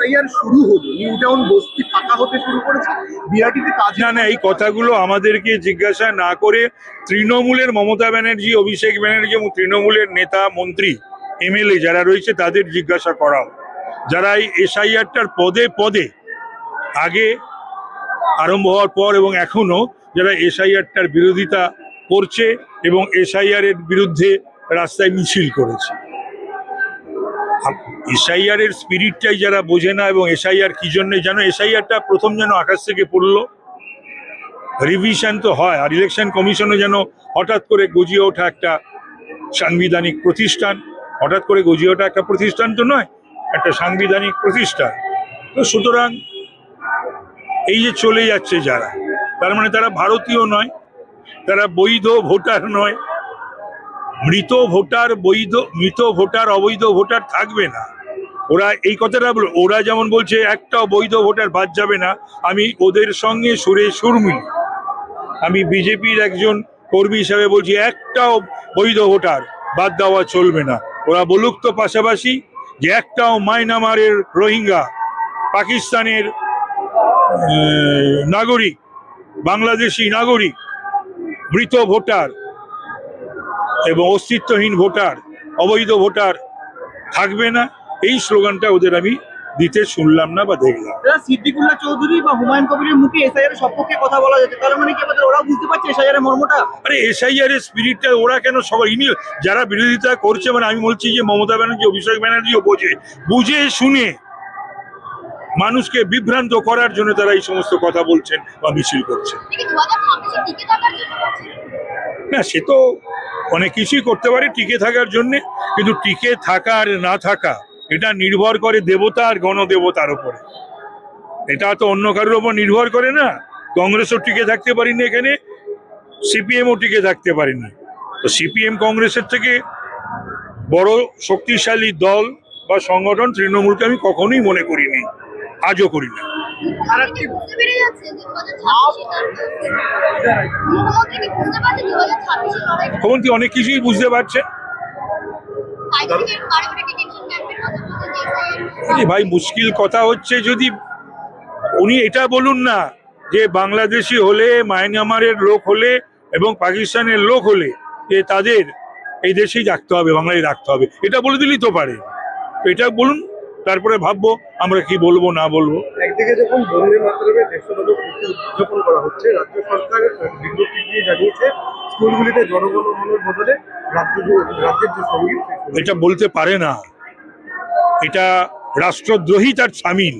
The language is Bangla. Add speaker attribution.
Speaker 1: এসআইআর শুরু হলো নিউ টাউন বস্তি ফাঁকা হতে শুরু করেছে বিরাটিতে কাজ
Speaker 2: না না, এই কথাগুলো আমাদেরকে জিজ্ঞাসা না করে তৃণমূলের মমতা ব্যানার্জি, অভিষেক ব্যানার্জি এবং তৃণমূলের নেতা, মন্ত্রী, এমএলএ যারা রয়েছে তাদের জিজ্ঞাসা করা হোক। যারা এই এসআইআরটার পদে পদে আগে আরম্ভ হওয়ার পর এবং এখনও যারা এসআইআরটার বিরোধিতা করছে এবং এসআইআর এর বিরুদ্ধে রাস্তায় মিছিল করেছে এসআইআর এর স্পিরিটটাই যারা বোঝে না এবং এসআইআর কি জন্য জানো? এসআইআরটা প্রথম যেন আকাশ থেকে পড়ল। রিভিশন তো হয়, আর ইলেকশন কমিশনও যেন হঠাৎ করে গজিয়ে ওঠা একটা সাংবিধানিক প্রতিষ্ঠান। হঠাৎ করে গজিয়ে ওঠা একটা প্রতিষ্ঠান তো নয়, একটা সাংবিধানিক প্রতিষ্ঠান। তো সুতরাং এই যে চলে যাচ্ছে যারা, তার মানে তারা ভারতীয় নয়, তারা বৈধ ভোটার নয়। মৃত ভোটার, বৈধ, মৃত ভোটার, অবৈধ ভোটার থাকবে না। ওরা এই কথাটা বল, ওরা যেমন বলছে একটাও বৈধ ভোটার বাদ যাবে না। আমি ওদের সঙ্গে সুরে সুর মিলি আমি বিজেপির একজন কর্মী হিসাবে বলছি, একটাও বৈধ ভোটার বাদ দেওয়া চলবে না। ওরা বলুক তো পাশাপাশি যে একটাও মায়ানমারের রোহিঙ্গা, পাকিস্তানের নাগরিক, বাংলাদেশি নাগরিক, মৃত ভোটার এবং অস্তিত্বহীন ভোটার অবৈধ ভোটার থাকবে না। এই স্লোগানটা ওদের আমি দিতে শুনলাম না বা দেখলাম।
Speaker 3: দাদা সিদ্দিকুল্লাহ চৌধুরী বা হুমায়ুন কবিরের মুখে এসআইআর সপক্ষে কথা বলা যাচ্ছে তার মানে কি আমাদের ওরাও বুঝতে পারছে এসআইআর এর মর্মটা?
Speaker 2: আরে এসআইআর এর স্পিরিটটা ওরা কেন সবাই ইনি যারা বিরোধিতা করছে মানে আমি বলছি যে মমতা ব্যানার্জি অভিষেক ব্যানার্জিও বোঝে। বুঝে শুনে মানুষকে বিভ্রান্ত করার জন্য তারা এই সমস্ত কথা বলছেন বা মিছিল করছেন। না সে তো অনেক কিছুই করতে পারে টিকে থাকার জন্যে কিন্তু টিকে থাকা আর না থাকা এটা নির্ভর করে দেবতা আর গণদেবতার উপরে এটা তো অন্য কারোর উপর নির্ভর করে না কংগ্রেসও টিকে থাকতে পারিনি এখানে সিপিএমও টিকে থাকতে পারেনি তো সিপিএম কংগ্রেসের থেকে বড় শক্তিশালী দল বা সংগঠন তৃণমূলকে আমি কখনোই মনে করিনি আজও করি না
Speaker 4: মুখ্যমন্ত্রী কি বুঝতে পেরে যাচ্ছে যে দু হাজার ছাব্বিশে মুখ্যমন্ত্রী কি বুঝতে পারছে দু হাজার ছাব্বিশে লড়াই
Speaker 2: মুখ্যমন্ত্রী অনেক কিছুই বুঝতে পারছেন? ভাই, মুশকিল কথা হচ্ছে যদি উনি এটা বলুন না, যে বাংলাদেশি হলে, মায়ানমারের লোক হলে এবং পাকিস্তানের লোক হলে যে তাদের এই দেশেই রাখতে হবে, বাংলায় রাখতে হবে। এটা বলে দিলেই তো পারে। এটা বলুন তারপরে ভাববো আমরা কি বলব না বলব।
Speaker 1: একদিকে যখন বন্দে মাতরমে পদক উদযাপন করা হচ্ছে রাজ্য সরকার বিজ্ঞপ্তি দিয়ে জানিয়েছে স্কুলগুলিতে জনগণমনের বদলে রাজ্য রাজ্যের যে সংগীত সংগীত।
Speaker 2: এটা বলতে পারে না। এটা রাষ্ট্রদ্রোহী তার সামিল